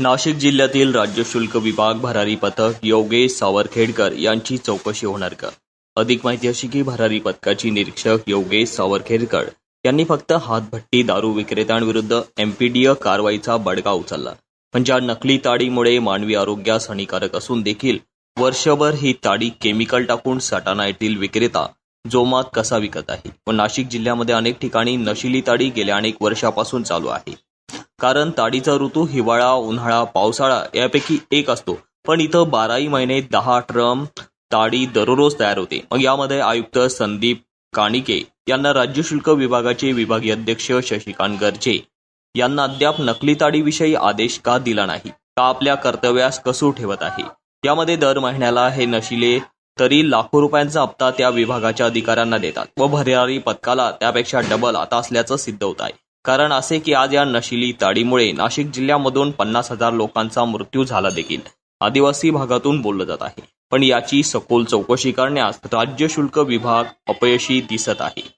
नाशिक जिल्ह्यातील राज्य शुल्क विभाग भरारी पथक योगेश सावरखेडकर यांची चौकशी होणार का? अधिक माहिती अशी की भरारी पथकाची निरीक्षक योगेश सावरखेडकर यांनी फक्त हातभट्टी दारू विक्रेत्यांविरुद्ध एमपीडीए कारवाईचा बडगा उचलला. म्हणजे पण ज्या नकली ताडीमुळे मानवी आरोग्यास हानिकारक असून देखील वर्षभर ही ताडी केमिकल टाकून सटाणा येथील विक्रेता जोमात कसा विकत आहे? व नाशिक जिल्ह्यामध्ये अनेक ठिकाणी नशिली ताडी गेल्या अनेक वर्षापासून चालू आहे. कारण ताडीचा ऋतू हिवाळा उन्हाळा पावसाळा यापैकी एक असतो. पण इथं बाराही महिने दहा ट्रम ताडी दररोज तयार होते. मग यामध्ये आयुक्त संदीप काणिके यांना राज्य शुल्क विभागाचे विभागीय अध्यक्ष शशिकांत गर्जे यांना अद्याप नकली ताडीविषयी आदेश का दिला नाही? का आपल्या कर्तव्यास कसू ठेवत आहे? यामध्ये दर महिन्याला हे नशिले तरी लाखो रुपयांचा हप्ता त्या विभागाच्या अधिकाऱ्यांना देतात व भरारी पथकाला त्यापेक्षा डबल आता असल्याचं सिद्ध होत आहे. कारण असे की आज या नशिली ताडीमुळे नाशिक जिल्ह्यामधून पन्नास हजार लोकांचा मृत्यू झाला देखील. आदिवासी भागातून बोललं जात आहे. पण याची सखोल चौकशी करण्यास राज्य शुल्क विभाग अपयशी दिसत आहे.